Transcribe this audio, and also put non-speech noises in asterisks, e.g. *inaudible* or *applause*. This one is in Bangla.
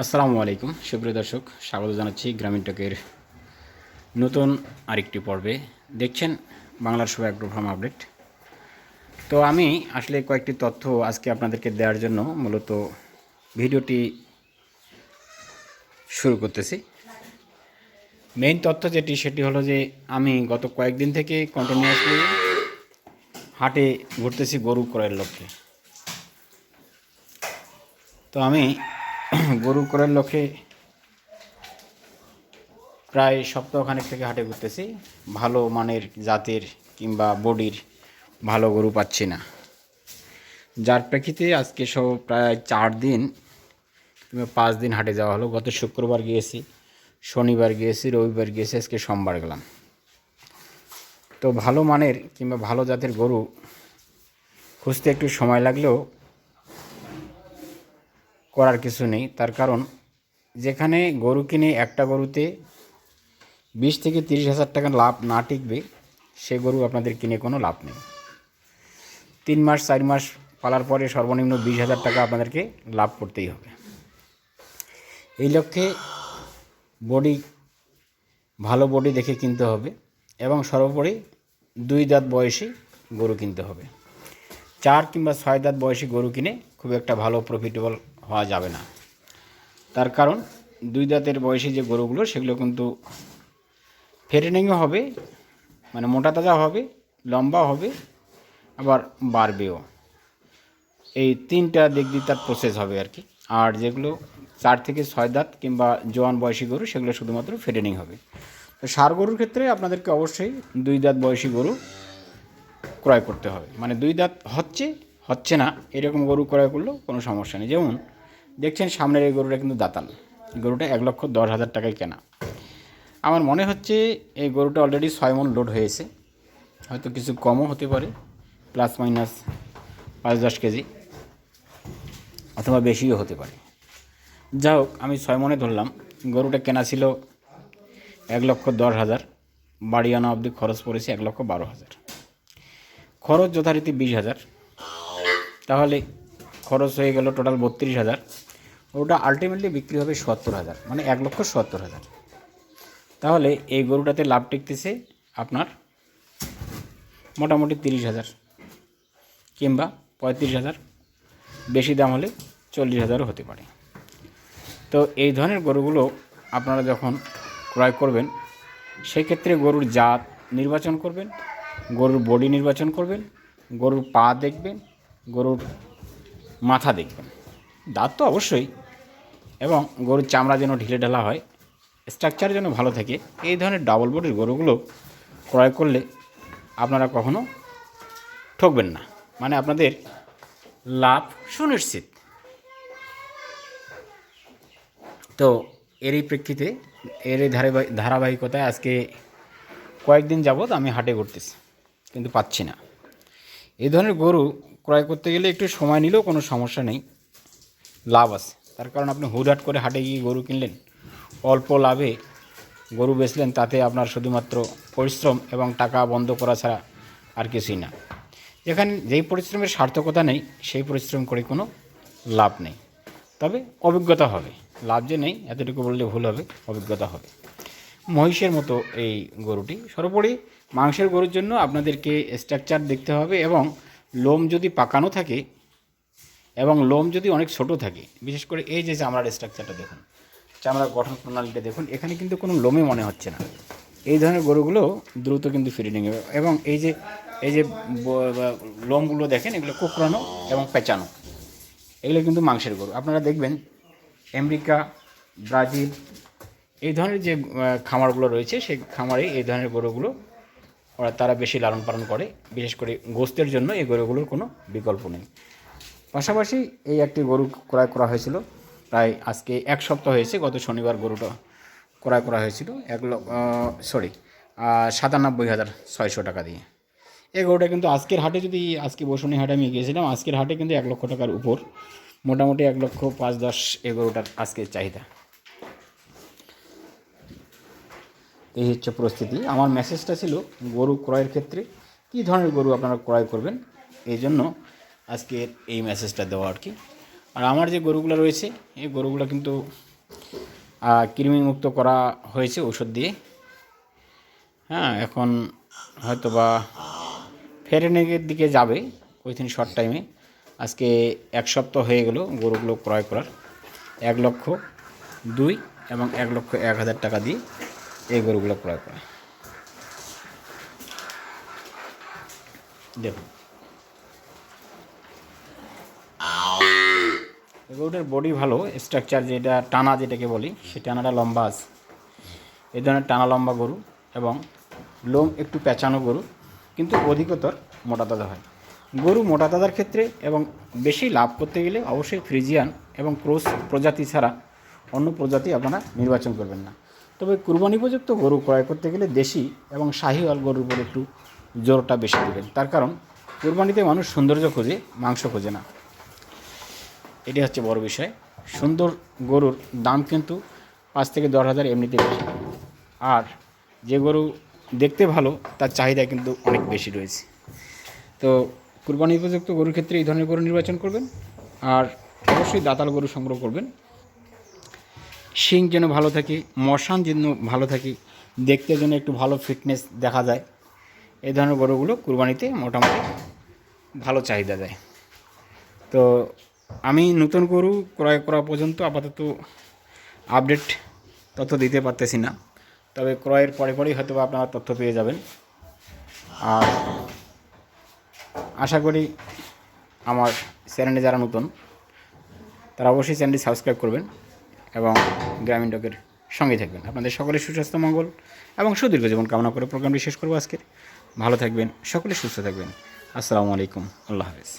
আসসালামু আলাইকুম। সুপ্রিয় দর্শক, স্বাগত জানাচ্ছি গ্রামীণ টকের নতুন আরেকটি পর্বে। দেখছেন বাংলার সব অ্যাগ্রো ফার্ম আপডেট। তো আমি আসলে কয়েকটি তথ্য আজকে আপনাদেরকে দেওয়ার জন্য মূলত ভিডিওটি শুরু করতেছি। মেইন তথ্য যেটি, সেটি হলো যে আমি গত কয়েকদিন থেকে কন্টিনিউয়াসলি হাটে ঘুরতেছি গরু ক্রয়ের লক্ষ্যে। তো আমি *clears throat* গরু ক্রয়ের লক্ষ্যে প্রায় সপ্তাহখানেক থেকে হাটে ঘুরতেছি। ভালো মানের জাতের কিংবা বডির ভালো গরু পাচ্ছি না। যার প্রেক্ষিতে আজকে সব প্রায় চার দিন কিংবা পাঁচ দিন হাটে যাওয়া হলো। গত শুক্রবার গিয়েছি, শনিবার গিয়েছি, রবিবার গিয়েছি, আজকে সোমবার গেলাম। তো ভালো মানের কিংবা ভালো জাতের গরু খুঁজতে একটু সময় লাগলেও করার কিছু নেই। তার কারণ, যেখানে গরু কিনে একটা গরুতে বিশ থেকে তিরিশ হাজার টাকা লাভ না টিকবে, সে গরু আপনাদের কিনে কোনো লাভ নেই। তিন মাস, চার মাস পালার পরে সর্বনিম্ন বিশ হাজার টাকা আপনাদেরকে লাভ করতেই হবে। এই লক্ষ্যে বডি, ভালো বডি দেখে কিনতে হবে এবং সর্বোপরি দুই দাঁত বয়সী গরু কিনতে হবে। চার কিংবা ছয় দাঁত বয়সী গরু কিনে খুব একটা ভালো প্রফিটেবল হওয়া যাবে না। তার কারণ দুই দাঁতের বয়সী যে গরুগুলো, সেগুলো কিন্তু ফেটেনিংও হবে মানে মোটা তাজা হবে, লম্বা হবে, আবার বাড়বেও। এই তিনটা দিক দিয়ে তার প্রসেস হবে আর কি। আর যেগুলো চার থেকে ছয় দাঁত কিংবা জোয়ান বয়সী গরু, সেগুলো শুধুমাত্র ফেটেনিং হবে। তো সার গরুর ক্ষেত্রে আপনাদেরকে অবশ্যই দুই দাঁত বয়সী গরু ক্রয় করতে হবে। মানে দুই দাঁত হচ্ছে হচ্ছে না, এরকম গরু ক্রয় করলেও কোনো সমস্যা নেই। যেমন দেখছেন সামনের এই গরুটা কিন্তু দাতাল। গরুটা এক লক্ষ দশ হাজার টাকায় কেনা। আমার মনে হচ্ছে এই গরুটা অলরেডি ছয় মন লোড হয়েছে। হয়তো কিছু কমও হতে পারে প্লাস মাইনাস পাঁচ দশ কেজি অথবা বেশিও হতে পারে। যা হোক, আমি ছয় মনে ধরলাম, গরুটা কেনা ছিল এক লক্ষ দশ হাজার, বাড়ি আনা অবধি খরচ পড়েছে এক লক্ষ বারো হাজার। খরচ যথারীতি বিশ হাজার। তাহলে খরচ হয়ে গেল টোটাল বত্রিশ হাজার। ওটা আলটিমেটলি বিক্রি হবে সত্তর হাজার মানে এক লক্ষ সত্তর হাজার। তাহলে এই গরুটাতে লাভ টিকতেছে আপনার মোটামুটি তিরিশ হাজার কিংবা পঁয়ত্রিশ হাজার। বেশি দাম হলে চল্লিশ হাজারও হতে পারে। তো এই ধরনের গরুগুলো আপনারা যখন ক্রয় করবেন, সেক্ষেত্রে গরুর জাত নির্বাচন করবেন, গরুর বডি নির্বাচন করবেন, গরুর পা দেখবেন, গরুর মাথা দেখবেন। দাঁত তো অবশ্যই। এবং গরুর চামড়া যেন ঢিলে ঢালা হয় স্ট্রাকচার যেন ভালো থাকে, এই ধরনের ডাবল বডির গরুগুলো ক্রয় করলে আপনারা কখনো ঠকবেন না। মানে আপনাদের লাভ সুনিশ্চিত। তো এরই প্রেক্ষিতে এর এই ধারাবাহিক ধারাবাহিকতায় আজকে কয়েকদিন যাবৎ আমি হাটে ঘুরতেছি, কিন্তু পাচ্ছি না। এই ধরনের গরু ক্রয় করতে গেলে একটু সময় নিলেও কোনো সমস্যা নেই। লাভ আছে। তার কারণ আপনি হুটহাট করে হাটে গিয়ে গরু কিনলেন, অল্প লাভে গরু বেচলেন, তাতে আপনার শুধুমাত্র পরিশ্রম এবং টাকা বন্ধ করা ছাড়া আর কিছুই না। যেখানে যেই পরিশ্রমের সার্থকতা নেই, সেই পরিশ্রম করে কোনো লাভ নেই। তবে অভিজ্ঞতা হবে। লাভ যে নেই, এতটুকু বললে ভুল হবে, অভিজ্ঞতা হবে। মহিষের মতো এই গরুটি। সর্বোপরি মাংসের গরুর জন্য আপনাদেরকে স্ট্রাকচার দেখতে হবে এবং লোম যদি পাকানো থাকে এবং লোম যদি অনেক ছোট থাকে, বিশেষ করে এই যে চামড়ার স্ট্রাকচারটা দেখুন, চামড়ার গঠন প্রণালীটা দেখুন, এখানে কিন্তু কোনো লোমে মনে হচ্ছে না। এই ধরনের গরুগুলো দ্রুত কিন্তু ফিরে নিয়ে এবং এই যে এই যে লোমগুলো দেখেন, এগুলো কুকরানো এবং পেঁচানো। এগুলো কিন্তু মাংসের গরু। আপনারা দেখবেন, আমেরিকা, ব্রাজিল, এই ধরনের যে খামারগুলো রয়েছে, সেই খামারে এই ধরনের গরুগুলো, ওরা তারা বেশি লালন পালন করে। বিশেষ করে গোস্তের জন্য এই গরুগুলোর কোনো বিকল্প নেই। পাশাপাশি এই একটি গরু ক্রয় করা হয়েছিল। প্রায় আজকে এক সপ্তাহ হয়েছে, গত শনিবার গরুটা ক্রয় করা হয়েছিল। এক লক্ষ সরি সাতানব্বই হাজার ছয়শো টাকা দিয়ে। এই গরুটা কিন্তু আজকের হাটে যদি, আজকে বসুনি হাটে আমি গিয়েছিলাম, আজকের হাটে কিন্তু এক লক্ষ টাকার উপর। মোটামুটি এক লক্ষ পাঁচ দশ এই গরুটার আজকের চাহিদা। এই হচ্ছে পরিস্থিতি। আমার মেসেজটা ছিল গরু ক্রয়ের ক্ষেত্রে কী ধরনের গরু আপনারা ক্রয় করবেন? এই জন্য আজকের এই মেসেজটা দেওয়া আর কি। আর আমার যে গরুগুলো রয়েছে, এই গরুগুলো কিন্তু কৃমিমুক্ত করা হয়েছে ওষুধ দিয়ে। হ্যাঁ এখন হয়তো বা ফেরেনের দিকে যাবে উইথিন শর্ট টাইমে আজকে এক সপ্তাহ হয়ে গেল গরুগুলো ক্রয় করার। এক লক্ষ দুই এবং এক লক্ষ এক হাজার টাকা দিয়ে এই গরুগুলো ক্রয় করা। দেখুন। গরুটার বডি ভালো স্ট্রাকচার যেটা টানা যেটাকে বলি সে টানাটা লম্বা আছে। এই ধরনের টানা লম্বা গরু এবং লোম একটু পেঁচানো গরু, কিন্তু অধিকতর মোটা তাজা হয়। গরু মোটা তাজার ক্ষেত্রে এবং বেশি লাভ করতে গেলে অবশ্যই ফ্রিজিয়ান এবং ক্রোস প্রজাতি ছাড়া অন্য প্রজাতি আপনারা নির্বাচন করবেন না। তবে কুরবানি উপযুক্ত গরু ক্রয় করতে গেলে দেশি এবং শাহিওয়াল গরুর উপর একটু জোরটা বেশি দেবেন। তার কারণ কুরবানিতে মানুষ সৌন্দর্য খোঁজে, মাংস খোঁজে না। এটি হচ্ছে বড় বিষয়। সুন্দর গরুর দাম কিন্তু পাঁচ থেকে দশ হাজার এমনিতে বেশি। আর যে গরু দেখতে ভালো, তার চাহিদা কিন্তু অনেক বেশি রয়েছে। তো কুরবানি উপযুক্ত গরুর ক্ষেত্রে এই ধরনের গরু নির্বাচন করবেন, আর অবশ্যই দাতাল গরু সংগ্রহ করবেন। শিং যেন ভালো থাকে, মশান যেন ভালো থাকে, দেখতে যেন একটু ভালো ফিটনেস দেখা যায়, এই ধরনের গরুগুলো কুরবানিতে মোটামুটি ভালো চাহিদা দেয়। তো আমি নতুন গরু ক্রয় করা পর্যন্ত আপাতত আপডেট তথ্য দিতে পারতেছি না। তবে ক্রয়ের পরে পরেই হয়তো আপনারা তথ্য পেয়ে যাবেন। আর আশা করি আমার চ্যানেলে যারা নতুন, তারা অবশ্যই চ্যানেলটি সাবস্ক্রাইব করবেন এবং গ্রামীণ ডকের সঙ্গে থাকবেন। আপনাদের সকলের সুস্বাস্থ্য, মঙ্গল এবং সুদীর্ঘ জীবন কামনা করে প্রোগ্রামটি শেষ করব আজকের। ভালো থাকবেন, সকলে সুস্থ থাকবেন। আসসালামু আলাইকুম, আল্লাহ হাফেজ।